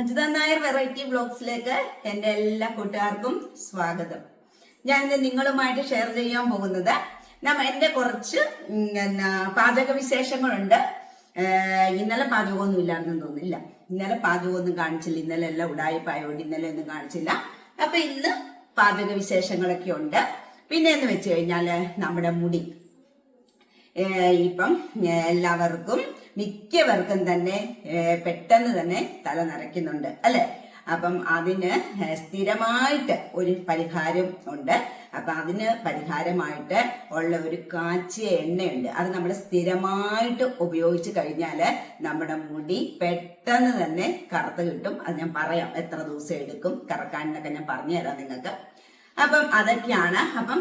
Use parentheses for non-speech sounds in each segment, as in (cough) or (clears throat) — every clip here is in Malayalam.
അജിത നായർ വെറൈറ്റി ബ്ലോഗ്സിലേക്ക് എന്റെ എല്ലാ കൂട്ടുകാർക്കും സ്വാഗതം. ഞാനിന്ന് നിങ്ങളുമായിട്ട് ഷെയർ ചെയ്യാൻ പോകുന്നത് നമ്മ എന്റെ കുറച്ച് എന്നാ പാചക വിശേഷങ്ങളുണ്ട്. ഇന്നലെ പാചകമൊന്നും ഇല്ലായിരുന്നു തോന്നില്ല ഇന്നലെ പാചകമൊന്നും കാണിച്ചില്ല. ഇന്നലെ എല്ലാം ഉടായിപ്പായോണ്ട് ഇന്നലെ ഒന്നും കാണിച്ചില്ല. അപ്പൊ ഇന്ന് പാചക വിശേഷങ്ങളൊക്കെ ഉണ്ട്. പിന്നെ എന്ന് വെച്ച് കഴിഞ്ഞാൽ നമ്മുടെ മുടി. ഇപ്പം എല്ലാവർക്കും മിക്കവർക്കും തന്നെ പെട്ടെന്ന് തന്നെ തല നിറയ്ക്കുന്നുണ്ട് അല്ലെ? അപ്പം അതിന് സ്ഥിരമായിട്ട് ഒരു പരിഹാരം ഉണ്ട്. അപ്പം അതിന് പരിഹാരമായിട്ട് ഉള്ള ഒരു കാച്ചിയ എണ്ണയുണ്ട്. അത് നമ്മൾ സ്ഥിരമായിട്ട് ഉപയോഗിച്ച് കഴിഞ്ഞാൽ നമ്മുടെ മുടി പെട്ടെന്ന് തന്നെ കറുത്ത് കിട്ടും. അത് ഞാൻ പറയാം. എത്ര ദിവസം എടുക്കും? കറക്കാനെന്നൊക്കെ ഞാൻ പറഞ്ഞുതരാം നിങ്ങൾക്ക്. അപ്പം അതൊക്കെയാണ്. അപ്പം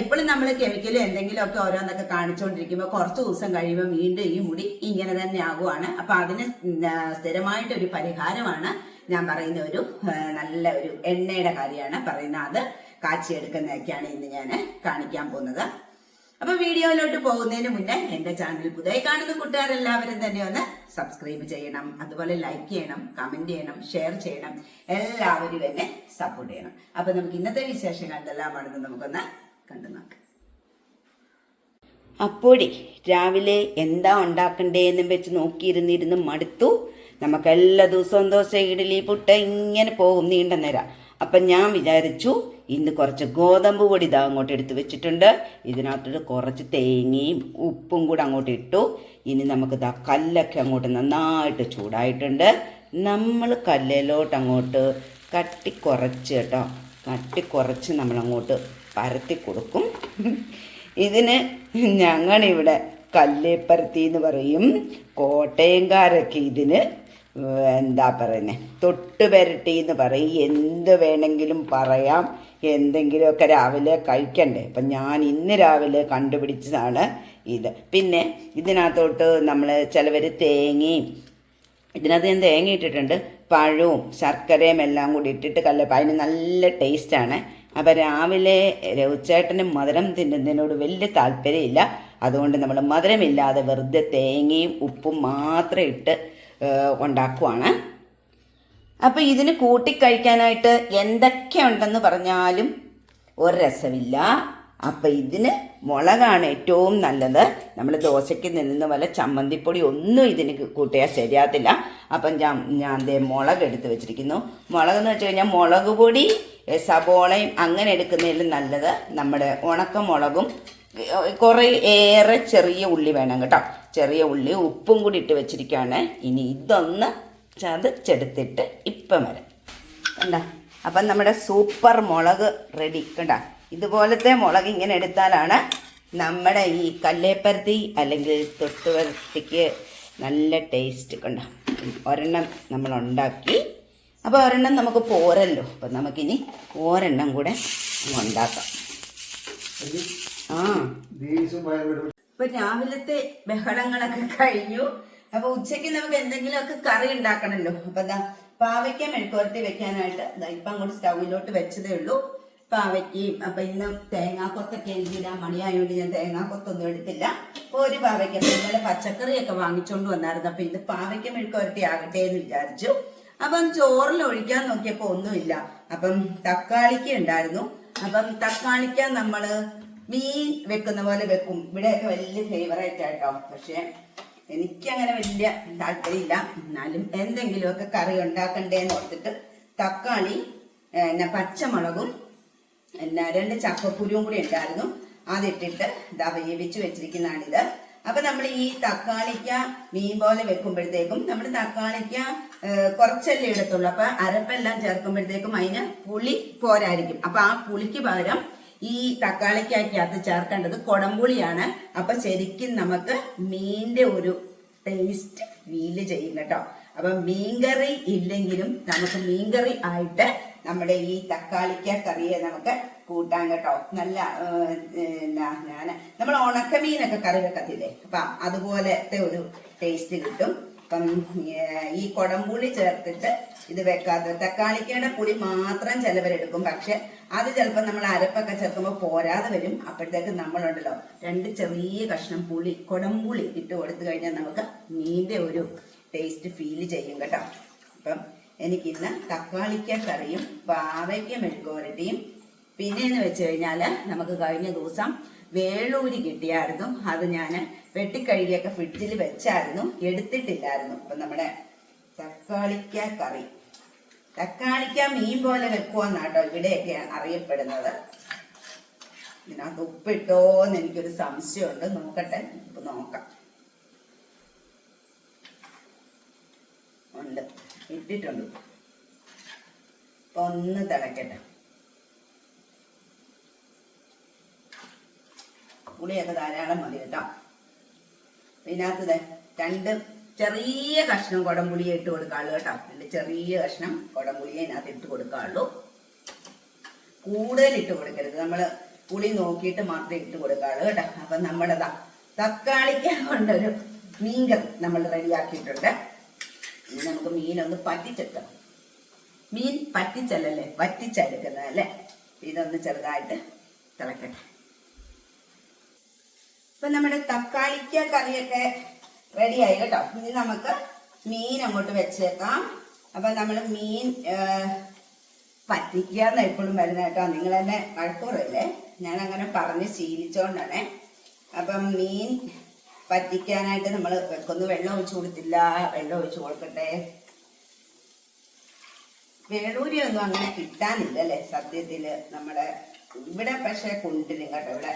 എപ്പോഴും നമ്മൾ കെമിക്കലും എന്തെങ്കിലുമൊക്കെ ഓരോന്നൊക്കെ കാണിച്ചുകൊണ്ടിരിക്കുമ്പോൾ കുറച്ച് ദിവസം കഴിയുമ്പോൾ വീണ്ടും ഈ മുടി ഇങ്ങനെ തന്നെ ആകുവാണ്. അപ്പം അതിന് സ്ഥിരമായിട്ട് ഒരു പരിഹാരമാണ് ഞാൻ പറയുന്ന ഒരു നല്ല ഒരു എണ്ണയുടെ കാര്യമാണ്. പറയുന്നത് അത് കാച്ചിയെടുക്കുന്നതൊക്കെയാണ് ഇന്ന് ഞാൻ കാണിക്കാൻ പോകുന്നത്. അപ്പൊ വീഡിയോയിലോട്ട് പോകുന്നതിന് മുന്നേ എന്റെ ചാനൽ പുതിയ കാണുന്ന കൂട്ടുകാരെല്ലാവരും തന്നെ ഒന്ന് സബ്സ്ക്രൈബ് ചെയ്യണം. അതുപോലെ ലൈക്ക് ചെയ്യണം കമന്റ് ചെയ്യണം ഷെയർ ചെയ്യണം. എല്ലാവരും എന്നെ സപ്പോർട്ട് ചെയ്യണം. അപ്പൊ നമുക്ക് ഇന്നത്തെ വിശേഷങ്ങൾ ആണെന്ന് നമുക്കൊന്ന് കണ്ടു നോക്കാം. അപ്പോഴേ രാവിലെ എന്താ ഉണ്ടാക്കണ്ടേന്നും വെച്ച് നോക്കിയിരുന്നിരുന്ന് മടുത്തു. നമുക്ക് എല്ലാ ദിവസവും ദോശ ഇഡലി പുട്ട് ഇങ്ങനെ പോകും നീണ്ട നേരം. അപ്പം ഞാൻ വിചാരിച്ചു ഇന്ന് കുറച്ച് ഗോതമ്പ് പൊടി ഇതാ അങ്ങോട്ട് എടുത്ത് വെച്ചിട്ടുണ്ട്. ഇതിനകത്തോട്ട് കുറച്ച് തേങ്ങയും ഉപ്പും കൂടെ അങ്ങോട്ട് ഇട്ടു. ഇനി നമുക്ക് ഇതാ കല്ലൊക്കെ അങ്ങോട്ട് നന്നായിട്ട് ചൂടായിട്ടുണ്ട്. നമ്മൾ കല്ലിലോട്ട് അങ്ങോട്ട് കട്ടി കുറച്ച് കേട്ടോ. കട്ടി കുറച്ച് നമ്മൾ അങ്ങോട്ട് പരത്തി കൊടുക്കും. ഇതിന് ഞങ്ങളിവിടെ കല്ലേപ്പരത്തി എന്ന് പറയും. കോട്ടയംകാരൊക്കെ ഇതിന് എന്താ പറയുന്നത് തൊട്ട് പെരട്ടി എന്ന് പറയും. എന്ത് വേണമെങ്കിലും പറയാം. എന്തെങ്കിലുമൊക്കെ രാവിലെ കഴിക്കണ്ടേ? അപ്പം ഞാൻ ഇന്ന് രാവിലെ കണ്ടുപിടിച്ചതാണ് ഇത്. പിന്നെ ഇതിനകത്തോട്ട് നമ്മൾ ചിലവർ തേങ്ങയും ഇതിനകത്ത് ഞാൻ തേങ്ങ ഇട്ടിട്ടുണ്ട്. പഴവും ശർക്കരയും എല്ലാം കൂടി ഇട്ടിട്ട് കല്ലപ്പം. അതിന് നല്ല ടേസ്റ്റാണ് അപ്പം രാവിലെ രവിച്ചേട്ടന് മധുരം തിന്നുന്നതിനോട് വലിയ താല്പര്യമില്ല. അതുകൊണ്ട് നമ്മൾ മധുരമില്ലാതെ വെറുതെ തേങ്ങയും ഉപ്പും മാത്രം ഇട്ട് ഉണ്ടാക്കുവാണ്. അപ്പം ഇതിന് കൂട്ടിക്കഴിക്കാനായിട്ട് എന്തൊക്കെ ഉണ്ടെന്ന് പറഞ്ഞാലും ഒരു രസമില്ല. അപ്പം ഇതിന് മുളകാണ് ഏറ്റവും നല്ലത്. നമ്മൾ ദോശയ്ക്ക് നിന്ന പോലെ ചമ്മന്തിപ്പൊടി ഒന്നും ഇതിന് കൂട്ടിയാൽ ശരിയാകത്തില്ല. അപ്പം ഞാൻ ഞാൻ ദേ മുളക് എടുത്ത് വെച്ചിരിക്കുന്നു. മുളക് എന്ന് വെച്ച് കഴിഞ്ഞാൽ മുളക് പൊടി സബോളയും അങ്ങനെ എടുക്കുന്നതിലും നല്ലത് നമ്മുടെ ഉണക്കമുളകും കുറേ ഏറെ ചെറിയ ഉള്ളി വേണം കേട്ടോ. ചെറിയ ഉള്ളി ഉപ്പും കൂടി ഇട്ട് വെച്ചിരിക്കുകയാണ് ഇനി ഇതൊന്ന് ചതച്ചെടുത്തിട്ട് ഇപ്പം വരാം. കണ്ട? അപ്പം നമ്മുടെ സൂപ്പർ മുളക് റെഡി കണ്ട? ഇതുപോലത്തെ മുളക് ഇങ്ങനെ എടുത്താലാണ് നമ്മുടെ ഈ കല്ലേപ്പരത്തി അല്ലെങ്കിൽ തൊട്ടുപരത്തിക്ക് നല്ല ടേസ്റ്റ് കണ്ട? ഒരെണ്ണം നമ്മൾ ഉണ്ടാക്കി. അപ്പോൾ ഒരെണ്ണം നമുക്ക് പോരല്ലോ. അപ്പം നമുക്കിനി ഒരെണ്ണം കൂടെ ഉണ്ടാക്കാം. ആ. ഇപ്പൊ രാവിലത്തെ ബഹളങ്ങളൊക്കെ കഴിഞ്ഞു. അപ്പൊ ഉച്ചയ്ക്ക് നമുക്ക് എന്തെങ്കിലും ഒക്കെ കറി ഉണ്ടാക്കണല്ലോ. അപ്പൊ എന്താ പാവയ്ക്ക മെഴുക്കുവരട്ടി വെക്കാനായിട്ട് ഇപ്പൊ അങ്ങോട്ട് സ്റ്റൗവിലോട്ട് വെച്ചതേ ഉള്ളൂ. പാവയ്ക്കയും അപ്പൊ ഇന്ന് തേങ്ങാക്കൊത്തൊക്കെ എനിക്കിടാൻ മണിയായതുകൊണ്ട് ഞാൻ തേങ്ങാക്കൊത്തൊന്നും എടുത്തില്ല. അപ്പൊ ഒരു പാവയ്ക്ക ഇന്നലെ പച്ചക്കറിയൊക്കെ വാങ്ങിച്ചോണ്ട് വന്നായിരുന്നു. അപ്പൊ ഇത് പാവയ്ക്ക മെഴുക്കുവരട്ടി ആകട്ടെ എന്ന് വിചാരിച്ചു. അപ്പം ചോറിൽ ഒഴിക്കാൻ നോക്കിയപ്പോ ഒന്നുമില്ല. അപ്പം തക്കാളിക്ക ഉണ്ടായിരുന്നു. അപ്പം തക്കാളിക്ക നമ്മൾ മീൻ വെക്കുന്ന പോലെ വെക്കും. ഇവിടെയൊക്കെ വലിയ ഫേവറേറ്റ് ആയിട്ടോ പക്ഷെ എനിക്കങ്ങനെ വലിയ താല്പര്യമില്ല. എന്നാലും എന്തെങ്കിലുമൊക്കെ കറി ഉണ്ടാക്കണ്ടേന്ന് ഓർത്തിട്ട് തക്കാളി പിന്നെ പച്ചമുളകും പിന്നെ രണ്ട് ചക്കക്കുരുവും കൂടി ഉണ്ടായിരുന്നു. അതിട്ടിട്ട് ഇതാ വേവിച്ച് വെച്ചിരിക്കുന്നതാണിത്. അപ്പൊ നമ്മൾ ഈ തക്കാളിക്ക മീൻ പോലെ വെക്കുമ്പോഴത്തേക്കും നമ്മൾ തക്കാളിക്ക കുറച്ചല്ലേ ഇടത്തുള്ളൂ. അപ്പൊ അരപ്പെല്ലാം ചേർക്കുമ്പോഴത്തേക്കും അതിന് പുളി പോരായിരിക്കും. അപ്പൊ ആ പുളിക്ക് പകരം ഈ തക്കാളിക്കകത്ത് ചേർക്കേണ്ടത് കൊടംപുളിയാണ്. അപ്പൊ ശരിക്കും നമുക്ക് മീനിന്റെ ഒരു ടേസ്റ്റ് ഫീൽ ചെയ്യും കേട്ടോ. അപ്പൊ മീൻകറി ഇല്ലെങ്കിലും നമുക്ക് മീൻകറി ആയിട്ട് നമ്മുടെ ഈ തക്കാളിക്ക കറിയെ നമുക്ക് കൂട്ടാൻ കേട്ടോ. നല്ല ഞാൻ നമ്മൾ ഉണക്കമീനൊക്കെ കറി വെക്കത്തില്ലേ? അപ്പൊ അതുപോലത്തെ ഒരു ടേസ്റ്റ് കിട്ടും. കുടം ഈ കൊടംപുളി ചേർത്തിട്ട് ഇത് വെക്കാത്ത തക്കാളിക്കയുടെ പുളി മാത്രം ചിലവരെടുക്കും. പക്ഷെ അത് ചിലപ്പോൾ നമ്മൾ അരപ്പൊക്കെ ചേർക്കുമ്പോൾ പോരാതെ വരും. അപ്പോഴത്തേക്ക് നമ്മളുണ്ടല്ലോ രണ്ട് ചെറിയ കഷ്ണം പുളി കുടംപുളി ഇട്ട് കൊടുത്തു കഴിഞ്ഞാൽ നമുക്ക് മീന്റെ ഒരു ടേസ്റ്റ് ഫീൽ ചെയ്യും കേട്ടോ. അപ്പം എനിക്കിന്ന് തക്കാളിക്ക കറിയും പാവയ്ക്ക മെഴുക്കുവരട്ടിയും പിന്നെ എന്ന് വെച്ച് കഴിഞ്ഞാൽ നമുക്ക് കഴിഞ്ഞ ദിവസം വേളൂരി കിട്ടിയായിരുന്നു. അത് ഞാൻ വെട്ടിക്കഴുകിയൊക്കെ ഫ്രിഡ്ജിൽ വെച്ചായിരുന്നു എടുത്തിട്ടില്ലായിരുന്നു. അപ്പൊ നമ്മുടെ തക്കാളിക്ക കറി. തക്കാളിക്ക മീൻ പോലെ വെക്കുമെന്നാട്ടോ ഇവിടെയൊക്കെ അറിയപ്പെടുന്നത്. ഇതിനകത്ത് ഉപ്പിട്ടോ എന്ന് എനിക്കൊരു സംശയമുണ്ട്. നോക്കട്ടെ ഇപ്പൊ നോക്കാം. ഉണ്ട്. ഇട്ടിട്ടുണ്ട്. ഒന്ന് തിളക്കട്ടെ. പുളിയൊക്കെ ധാരാളം മതി കേട്ടോ. ഇതിനകത്ത് രണ്ട് ചെറിയ കഷ്ണം കുടംപുളിയെ ഇട്ട് കൊടുക്കാൾ കേട്ടോ. ചെറിയ കഷ്ണം കുടംപുളിയെ ഇതിനകത്ത് ഇട്ട് കൊടുക്കാള്ളൂ കൂടുതൽ ഇട്ട് കൊടുക്കരുത്. നമ്മൾ പുളി നോക്കിയിട്ട് മാത്രമേ ഇട്ട് കൊടുക്കാൾ കേട്ടോ. അപ്പൊ നമ്മുടെ തക്കാളിക്ക കൊണ്ടൊരു മീൻ കറി നമ്മൾ റെഡിയാക്കിയിട്ടുണ്ട്. ഇനി നമുക്ക് മീനൊന്ന് പറ്റിച്ചെടുക്കണം മീൻ പറ്റിച്ചല്ലല്ലേ? വറ്റിച്ചെടുക്കുന്നതല്ലേ? ഇതൊന്ന് ചെറുതായിട്ട് തിളക്കട്ടെ. ഇപ്പൊ നമ്മുടെ തക്കാളിക്ക കറിയൊക്കെ റെഡിയായി കേട്ടോ. ഇനി നമുക്ക് മീൻ അങ്ങോട്ട് വെച്ചേക്കാം. അപ്പൊ നമ്മൾ മീൻ പറ്റിക്കാന്ന് എപ്പോഴും വരുന്ന കേട്ടോ. നിങ്ങൾ തന്നെ വഴക്കൂറല്ലേ? ഞാൻ അങ്ങനെ പറഞ്ഞ് ശീലിച്ചോണ്ടാണേ. അപ്പം മീൻ പറ്റിക്കാനായിട്ട് നമ്മൾ വെക്കുന്നു. വെള്ളം ഒഴിച്ചു കൊടുത്തില്ല. വെള്ളം ഒഴിച്ചു കൊടുക്കട്ടെ. വേളൂരി ഒന്നും അങ്ങനെ കിട്ടാനില്ല അല്ലേ സത്യത്തിൽ നമ്മുടെ ഇവിടെ പക്ഷെ കൊണ്ടുവരും കേട്ടോ ഇവിടെ.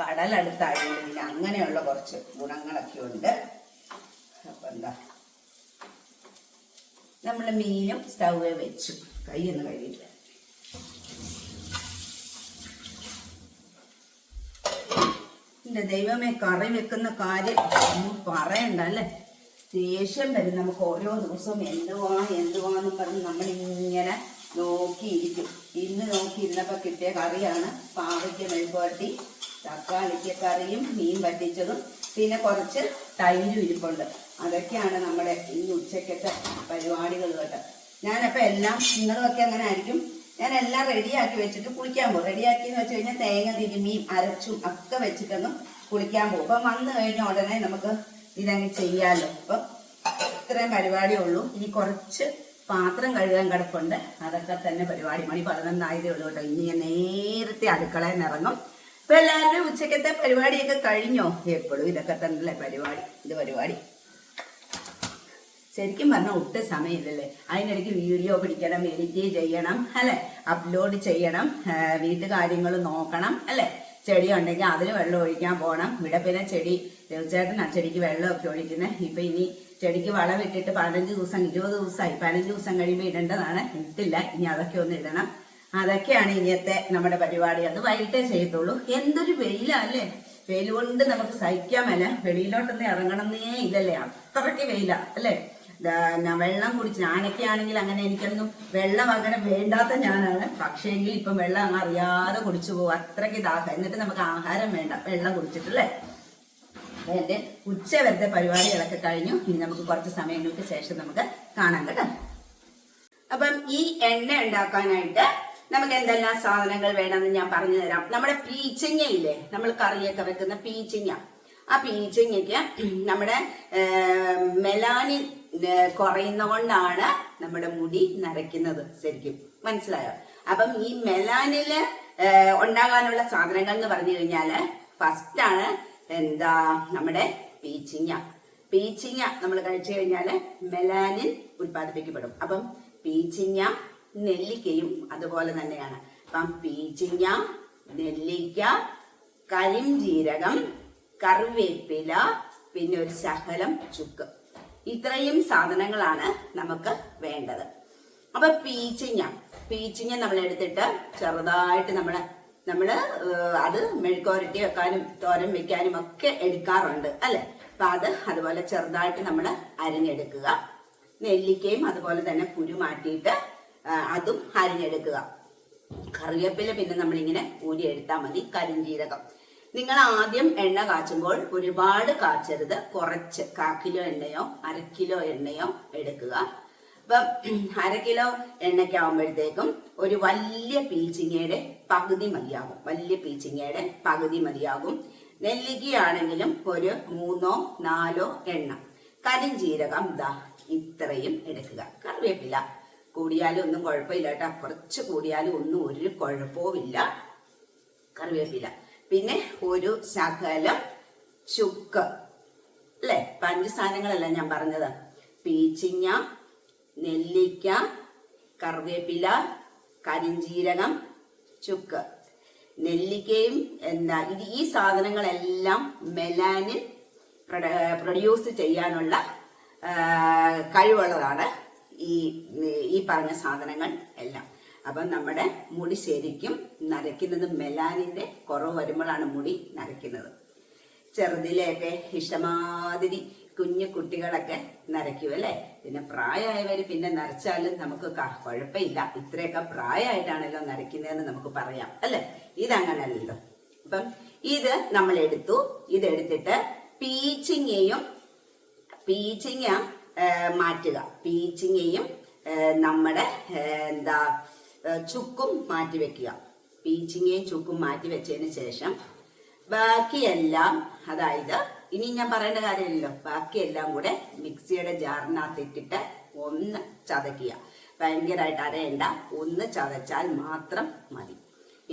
കടലടുത്തായതുകൊണ്ട് പിന്നെ അങ്ങനെയുള്ള കുറച്ച് ഗുണങ്ങളൊക്കെ ഉണ്ട്. അപ്പൊ എന്താ? നമ്മൾ മീനും സ്റ്റൗവേ വെച്ചു. കൈയൊന്ന് കഴിയില്ല എന്റെ ദൈവമേ കറി വെക്കുന്ന കാര്യം ഒന്നും പറയണ്ട അല്ലേ? ദേഷ്യം വരും. നമുക്ക് ഓരോ ദിവസവും എന്തുവാ എന്തുവാന്ന് പറഞ്ഞ് നമ്മൾ ഇങ്ങനെ നോക്കിയിരിക്കും. ഇന്ന് നോക്കിയിരുന്നപ്പോ കിട്ടിയ കറിയാണ് പാവയ്ക്ക് മെഴുകുവരട്ടി തക്കാളിക്ക കറിയും മീൻ വറ്റിച്ചതും പിന്നെ കുറച്ച് തൈരും ഇരിപ്പുണ്ട്. അതൊക്കെയാണ് നമ്മുടെ ഇന്ന് ഉച്ചക്കത്തെ പരിപാടികൾ കേട്ടോ. ഞാനപ്പോ എല്ലാം നിങ്ങളുമൊക്കെ അങ്ങനെ ആയിരിക്കും? ഞാൻ എല്ലാം റെഡിയാക്കി വെച്ചിട്ട് കുളിക്കാൻ പോകും. റെഡിയാക്കി എന്ന് വെച്ച് കഴിഞ്ഞാൽ തേങ്ങ തിരുമിയും അരച്ചും ഒക്കെ വെച്ചിട്ടൊന്നും കുളിക്കാൻ പോകും. അപ്പൊ വന്നു കഴിഞ്ഞ ഉടനെ നമുക്ക് ഇതങ്ങ് ചെയ്യാമല്ലോ അപ്പൊ ഇത്രയും പരിപാടിയേ ഉള്ളൂ. ഇനി കുറച്ച് പാത്രം കഴുകാൻ കിടപ്പുണ്ട്. അതൊക്കെ തന്നെ പരിപാടി. മണി പതിനൊന്നായതേ ഉള്ളൂ കേട്ടോ. ഇനി ഞാൻ നേരത്തെ അടുക്കളയിൽ ഇറങ്ങും. ഇപ്പൊ എല്ലാവരുടെയും ഉച്ചക്കത്തെ പരിപാടിയൊക്കെ കഴിഞ്ഞോ? എപ്പോഴും ഇതൊക്കെ തന്നെയല്ലേ പരിപാടി? ഇത് പരിപാടി. ശരിക്കും പറഞ്ഞാൽ ഒട്ടും സമയമില്ലല്ലേ? അതിനിടയ്ക്ക് വീഡിയോ പിടിക്കണം എഡിറ്റ് ചെയ്യണം അല്ലെ? അപ്ലോഡ് ചെയ്യണം വീട്ടുകാര്യങ്ങൾ നോക്കണം അല്ലെ? ചെടി ഉണ്ടെങ്കിൽ അതിൽ വെള്ളം ഒഴിക്കാൻ പോകണം. ഇവിടെ പിന്നെ ചെടി ചേട്ടൻ ആ ചെടിക്ക് വെള്ളമൊക്കെ ഒഴിക്കുന്നത് ഇപ്പൊ ഇനി ചെടിക്ക് വളമിട്ടിട്ട് പതിനഞ്ച് ദിവസം ഇരുപത് ദിവസമായി. പതിനഞ്ച് ദിവസം കഴിയുമ്പോൾ ഇടേണ്ടതാണ്. ഇട്ടില്ല. ഇനി അതൊക്കെ ഒന്ന് ഇടണം. അതൊക്കെയാണ് ഇനിയത്തെ നമ്മുടെ പരിപാടി. അത് വൈകിട്ടേ ചെയ്യത്തുള്ളൂ. എന്തൊരു വെയിലാ അല്ലേ? വെയിൽ കൊണ്ട് നമുക്ക് സഹിക്കാൻ മേല. വെളിയിലോട്ടൊന്നും ഇറങ്ങണമെന്നേ ഇല്ലല്ലേ? അത്രയ്ക്ക് വെയില അല്ലേ? വെള്ളം കുടിച്ച് ഞാനൊക്കെ ആണെങ്കിൽ അങ്ങനെ എനിക്കൊന്നും വെള്ളം അങ്ങനെ വേണ്ടാത്ത ഞാനാണ്. പക്ഷേങ്കിൽ ഇപ്പം വെള്ളം അങ്ങ് അറിയാതെ കുടിച്ചു പോകും. അത്രയ്ക്ക് ദാഹം. എന്നിട്ട് നമുക്ക് ആഹാരം വേണ്ട. വെള്ളം കുടിച്ചിട്ടല്ലേ? എന്റെ ഉച്ച വരത്തെ പരിപാടികളൊക്കെ കഴിഞ്ഞു. ഇനി നമുക്ക് കുറച്ച് സമയങ്ങൾക്ക് ശേഷം നമുക്ക് കാണാം കേട്ടോ. അപ്പം ഈ എണ്ണ ഉണ്ടാക്കാനായിട്ട് നമുക്ക് എന്തെല്ലാം സാധനങ്ങൾ വേണമെന്ന് ഞാൻ പറഞ്ഞു തരാം. നമ്മുടെ പീച്ചിങ്ങ ഇല്ലേ നമ്മൾ കറിയൊക്കെ വെക്കുന്ന പീച്ചിങ്ങ. ആ പീച്ചിങ്ങയ്ക്ക് നമ്മുടെ മെലാനിൻ കുറയുന്നതുകൊണ്ടാണ് നമ്മുടെ മുടി നരയ്ക്കുന്നത് ശരിക്കും. മനസ്സിലായോ? അപ്പം ഈ മെലാനിൽ ഉണ്ടാകാനുള്ള സാധനങ്ങൾ എന്ന് പറഞ്ഞു കഴിഞ്ഞാൽ ഫസ്റ്റ് ആണ് എന്താ നമ്മുടെ പീച്ചിങ്ങ. പീച്ചിങ്ങ നമ്മൾ കഴിച്ചു കഴിഞ്ഞാൽ മെലാനിൻ ഉൽപ്പാദിപ്പിക്കപ്പെടും. അപ്പം പീച്ചിങ്ങ നെല്ലിക്കയും അതുപോലെ തന്നെയാണ്. അപ്പം പീച്ചിങ്ങ നെല്ലിക്ക കരിംജീരകം കറിവേപ്പില പിന്നെ ഒരു ശകലം ചുക്ക്. ഇത്രയും സാധനങ്ങളാണ് നമുക്ക് വേണ്ടത്. അപ്പൊ പീച്ചിങ്ങ. പീച്ചിങ്ങ നമ്മൾ എടുത്തിട്ട് ചെറുതായിട്ട് നമ്മൾ നമ്മൾ അത് മെഴുക്കോരട്ടി വെക്കാനും തോരൻ വെക്കാനും ഒക്കെ എടുക്കാറുണ്ട് അല്ലെ? അപ്പൊ അത് അതുപോലെ ചെറുതായിട്ട് നമ്മൾ അരിഞ്ഞെടുക്കുക. നെല്ലിക്കയും അതുപോലെ തന്നെ കുരു മാറ്റിയിട്ട് അതും അരിഞ്ഞെടുക്കുക. കറിവേപ്പില പിന്നെ നമ്മളിങ്ങനെ ഊരി എടുത്താൽ മതി കരിഞ്ജീരകം നിങ്ങൾ ആദ്യം എണ്ണ കാച്ചുമ്പോൾ ഒരുപാട് കാച്ചരുത്. കുറച്ച് കാ കിലോ എണ്ണയോ അര കിലോ എണ്ണയോ എടുക്കുക. അപ്പം (clears throat) അര കിലോ എണ്ണയ്ക്കാവുമ്പോഴത്തേക്കും ഒരു വലിയ പീച്ചിങ്ങയുടെ പകുതി മതിയാകും. വലിയ പീച്ചിങ്ങയുടെ പകുതി മതിയാകും. നെല്ലിക്കയാണെങ്കിലും ഒരു മൂന്നോ നാലോ എണ്ണ. കരിഞ്ജീരകം ദാ ഇത്രയും എടുക്കുക. കറിവേപ്പില. കൂടിയാലും ഒന്നും കുഴപ്പമില്ല കേട്ടോ. കുറച്ച് കൂടിയാലും ഒന്നും ഒരു കുഴപ്പവുമില്ല കറിവേപ്പില. പിന്നെ ഒരു ശകലം ചുക്ക്. അല്ലേ? പഞ്ച് സാധനങ്ങളല്ല ഞാൻ പറഞ്ഞത്. പീച്ചിങ്ങ നെല്ലിക്ക കറിവേപ്പില കരിഞ്ജീരകം ചുക്ക്. നെല്ലിക്കയും എന്താ ഇത് ഈ സാധനങ്ങളെല്ലാം മെലാനിൻ പ്രൊഡ്യൂസ് ചെയ്യാനുള്ള കഴിവുള്ളതാണ്. ഈ ഈ പറഞ്ഞ സാധനങ്ങൾ എല്ലാം. അപ്പം നമ്മുടെ മുടി ശരിക്കും നരയ്ക്കുന്നത് മെലാനിന്റെ കുറവ് വരുമ്പോഴാണ് മുടി നരയ്ക്കുന്നത്. ചെറുതിലെയൊക്കെ ഇഷ്ടമാതിരി കുഞ്ഞു കുട്ടികളൊക്കെ നരയ്ക്കും അല്ലേ? പിന്നെ പ്രായമായവർ പിന്നെ നരച്ചാലും നമുക്ക് കുഴപ്പമില്ല. ഇത്രയൊക്കെ പ്രായമായിട്ടാണല്ലോ നരയ്ക്കുന്നതെന്ന് നമുക്ക് പറയാം അല്ലേ? ഇതങ്ങനല്ലല്ലോ. അപ്പം ഇത് നമ്മൾ എടുത്തു ഇതെടുത്തിട്ട് പീച്ചിങ്ങയും പീച്ചിങ്ങ മാറ്റുക. പീച്ചിങ്ങയും നമ്മുടെ എന്താ ചുക്കും മാറ്റി വെക്കുക. പീച്ചിങ്ങയും ചുക്കും മാറ്റി വെച്ചതിന് ശേഷം ബാക്കിയെല്ലാം അതായത് ഇനി ഞാൻ പറയേണ്ട കാര്യമില്ലല്ലോ. ബാക്കിയെല്ലാം കൂടെ മിക്സിയുടെ ജാറിനകത്ത് ഇട്ടിട്ട് ഒന്ന് ചതക്കുക ഭയങ്കരമായിട്ട് അരയണ്ട. ഒന്ന് ചതച്ചാൽ മാത്രം മതി.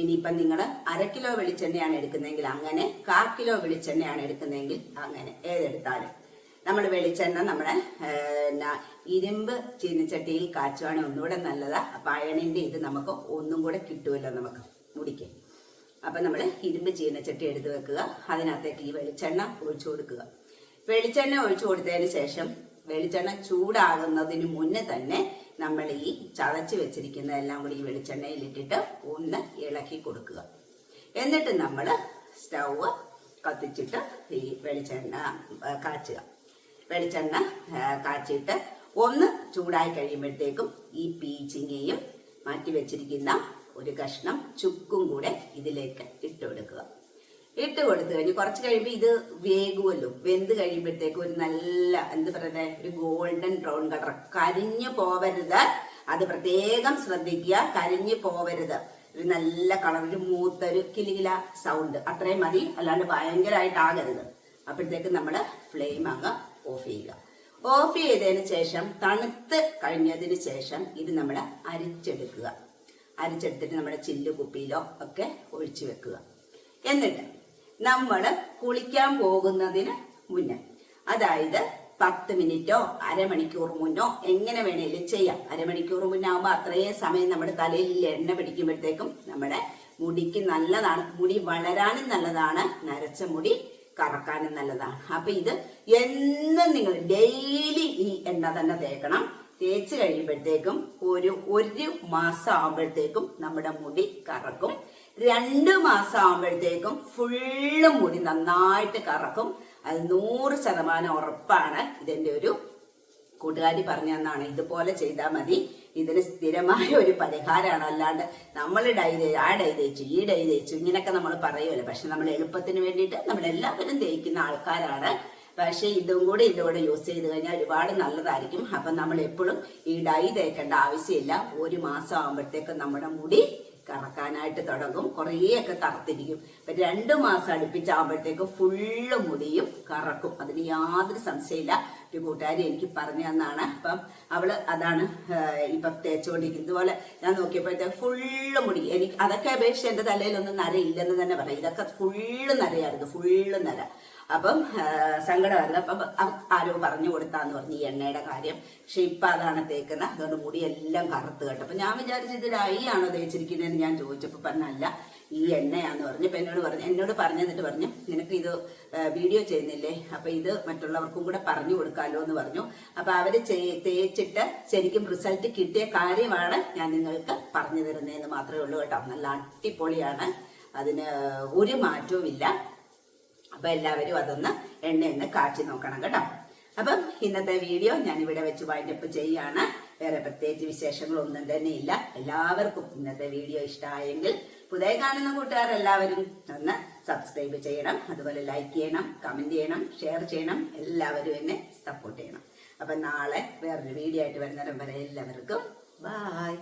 ഇനിയിപ്പം നിങ്ങൾ അര കിലോ വെളിച്ചെണ്ണയാണ് എടുക്കുന്നതെങ്കിൽ അങ്ങനെ കാ കിലോ വെളിച്ചെണ്ണയാണ് എടുക്കുന്നതെങ്കിൽ അങ്ങനെ. ഏതെടുത്താലും. നമ്മൾ വെളിച്ചെണ്ണ നമ്മുടെ എന്നാ ഇരുമ്പ് ചീനച്ചട്ടിയിൽ കാച്ചുവാണ് ഒന്നുകൂടെ നല്ലതാ. അപ്പൊ അയണിന്റെ ഇത് നമുക്ക് ഒന്നും കൂടെ കിട്ടുമല്ലോ നമുക്ക് മുടിക്ക്. അപ്പൊ നമ്മൾ ഇരുമ്പ് ചീനച്ചട്ടി എടുത്ത് വെക്കുക. അതിനകത്തേക്ക് ഈ വെളിച്ചെണ്ണ ഒഴിച്ചു കൊടുക്കുക. വെളിച്ചെണ്ണ ഒഴിച്ചു കൊടുത്തതിന് ശേഷം വെളിച്ചെണ്ണ ചൂടാകുന്നതിന് മുന്നേ തന്നെ നമ്മൾ ഈ ചതച്ച് വെച്ചിരിക്കുന്നതെല്ലാം കൂടി ഈ വെളിച്ചെണ്ണയിൽ ഇട്ടിട്ട് ഒന്ന് ഇളക്കി കൊടുക്കുക. എന്നിട്ട് നമ്മൾ സ്റ്റൗ കത്തിച്ചിട്ട് ഈ വെളിച്ചെണ്ണ കാച്ചുക. വെളിച്ചെണ്ണ കാച്ചിട്ട് ഒന്ന് ചൂടായി കഴിയുമ്പോഴത്തേക്കും ഈ പീച്ചിങ്ങയും മാറ്റി വെച്ചിരിക്കുന്ന ഒരു കഷ്ണം ചുക്കും കൂടെ ഇതിലേക്ക് ഇട്ട് കൊടുക്കുക. ഇട്ട് കൊടുത്തു കഴിഞ്ഞ് കുറച്ച് കഴിയുമ്പോൾ ഇത് വേകുമല്ലോ വെന്ത് കഴിയുമ്പോഴത്തേക്കും ഒരു നല്ല എന്ത് പറയുന്നത് ഒരു ഗോൾഡൻ ബ്രൗൺ കളർ കരിഞ്ഞു പോവരുത്. അത് പ്രത്യേകം ശ്രദ്ധിക്കുക. കരിഞ്ഞു പോവരുത്. ഒരു നല്ല കളർ ഒരു മൂത്ത ഒരു കിലികില സൗണ്ട് അത്രയും മതി. അല്ലാണ്ട് ഭയങ്കരമായിട്ടാകരുത് അപ്പോഴത്തേക്ക് നമ്മൾ ഫ്ലെയിം അങ്ങ് ഓഫ് ചെയ്യുക. ഓഫ് ചെയ്തതിന് ശേഷം തണുത്ത് കഴിഞ്ഞതിന് ശേഷം ഇത് നമ്മൾ അരിച്ചെടുക്കുക. അരിച്ചെടുത്തിട്ട് നമ്മുടെ ചില്ല് കുപ്പിയിലോ ഒക്കെ ഒഴിച്ചു വെക്കുക. എന്നിട്ട് നമ്മൾ കുളിക്കാൻ പോകുന്നതിന് മുന്നേ അതായത് പത്ത് മിനിറ്റോ അരമണിക്കൂർ മുന്നോ എങ്ങനെ വേണേലും ചെയ്യാം. അരമണിക്കൂർ മുന്നാകുമ്പോൾ അത്രയും സമയം നമ്മുടെ തലയിൽ എണ്ണ പിടിക്കുമ്പോഴത്തേക്കും നമ്മുടെ മുടിക്ക് നല്ലതാണ്. മുടി വളരാനും നല്ലതാണ്. നരച്ച മുടി കറക്കാനും നല്ലതാണ് അപ്പൊ ഇത് എന്നും നിങ്ങൾ ഡെയിലി ഈ എണ്ണ തന്നെ തേക്കണം. തേച്ച് കഴിയുമ്പോഴത്തേക്കും ഒരു ഒരു മാസം ആകുമ്പോഴത്തേക്കും നമ്മുടെ മുടി കറക്കും. രണ്ട് മാസം ആകുമ്പോഴത്തേക്കും ഫുള്ള് മുടി നന്നായിട്ട് കറക്കും. അത് നൂറ് ശതമാനം ഉറപ്പാണ് ഇതിന്റെ ഒരു കൂട്ടുകാരി പറഞ്ഞു തന്നാണ് ഇതുപോലെ ചെയ്താൽ മതി. ഇതിന് സ്ഥിരമായ ഒരു പരിഹാരമാണ് അല്ലാണ്ട് നമ്മൾ ഡൈ ആ ഡൈ തേച്ചു ഈ ഡൈ തേച്ചു ഇങ്ങനെയൊക്കെ നമ്മൾ പറയുമല്ലോ പക്ഷെ നമ്മൾ എളുപ്പത്തിന് വേണ്ടിയിട്ട് നമ്മൾ എല്ലാവരും തേക്കുന്ന ആൾക്കാരാണ്. പക്ഷെ ഇതും കൂടെ ഇതിലൂടെ യൂസ് ചെയ്ത് കഴിഞ്ഞാൽ ഒരുപാട് നല്ലതായിരിക്കും. അപ്പം നമ്മൾ എപ്പോഴും ഈ ഡൈ തേക്കേണ്ട ആവശ്യമില്ല. ഒരു മാസം ആകുമ്പോഴത്തേക്കും നമ്മുടെ മുടി കറക്കാനായിട്ട് തുടങ്ങും. കുറേയൊക്കെ കറുത്തിരിക്കും ഇപ്പൊ രണ്ടു മാസം അടുപ്പിച്ചാകുമ്പോഴത്തേക്കും ഫുള്ള് മുടിയും കറക്കും. അതിന് യാതൊരു സംശയമില്ല. ഒരു കൂട്ടുകാരി എനിക്ക് പറഞ്ഞു തന്നാണ്. അപ്പം അവൾ അതാണ് ഇപ്പം തേച്ചുകൊണ്ടിരിക്കുന്നത്. ഇതുപോലെ ഞാൻ നോക്കിയപ്പോഴത്തേക്ക് ഫുള്ള് മുടി. എനിക്ക് അതൊക്കെ അപേക്ഷിച്ച് എന്റെ തലയിലൊന്നും നര ഇല്ലെന്ന് തന്നെ പറയാം. ഇതൊക്കെ ഫുള്ള് നരയായിരുന്നു ഫുള്ള് നര. അപ്പം സങ്കടമായിരുന്നു. അപ്പം ആരോ പറഞ്ഞു കൊടുത്താന്ന് പറഞ്ഞു ഈ എണ്ണയുടെ കാര്യം. പക്ഷെ ഇപ്പം അതാണ് തേക്കുന്നത്. അതുകൊണ്ട് മുടി എല്ലാം കറുത്ത് കേട്ടോ. അപ്പം ഞാൻ വിചാരിച്ചു ഇത് ഡൈ ആണോ തേച്ചിരിക്കുന്നതെന്ന് ഞാൻ ചോദിച്ചപ്പോൾ പറഞ്ഞല്ല. ഈ എണ്ണയാന്ന് പറഞ്ഞു. അപ്പൊ എന്നോട് പറഞ്ഞു എന്നോട് പറഞ്ഞെന്നിട്ട് പറഞ്ഞു നിനക്ക് ഇത് വീഡിയോ ചെയ്യുന്നില്ലേ? അപ്പൊ ഇത് മറ്റുള്ളവർക്കും കൂടെ പറഞ്ഞു കൊടുക്കാലോ എന്ന് പറഞ്ഞു. അപ്പൊ ചെയ്- തേച്ചിട്ട് ശരിക്കും റിസൾട്ട് കിട്ടിയ കാര്യമാണ് ഞാൻ നിങ്ങൾക്ക് പറഞ്ഞു തരുന്നതെന്ന് മാത്രമേ ഉള്ളൂ കേട്ടോ. നല്ല അടിപൊളിയാണ്. അതിന് ഒരു മാറ്റവും ഇല്ല അപ്പൊ എല്ലാവരും അതൊന്ന് എണ്ണയൊന്ന് കാച്ചി നോക്കണം കേട്ടോ. അപ്പം ഇന്നത്തെ വീഡിയോ ഞാൻ ഇവിടെ വെച്ച് വൈൻഡപ്പ് ചെയ്യാണ്. വേറെ പ്രത്യേകിച്ച് വിശേഷങ്ങളൊന്നും തന്നെ ഇല്ല. എല്ലാവർക്കും ഇന്നത്തെ വീഡിയോ ഇഷ്ടമായെങ്കിൽ പുതിയ കാണുന്ന കൂട്ടുകാർ എല്ലാവരും ഒന്ന് സബ്സ്ക്രൈബ് ചെയ്യണം അതുപോലെ ലൈക്ക് ചെയ്യണം കമന്റ് ചെയ്യണം ഷെയർ ചെയ്യണം എല്ലാവരും എന്നെ സപ്പോർട്ട് ചെയ്യണം. അപ്പൊ നാളെ വേറൊരു വീഡിയോ ആയിട്ട് വരുന്നേരം വരെ എല്ലാവർക്കും ബായ്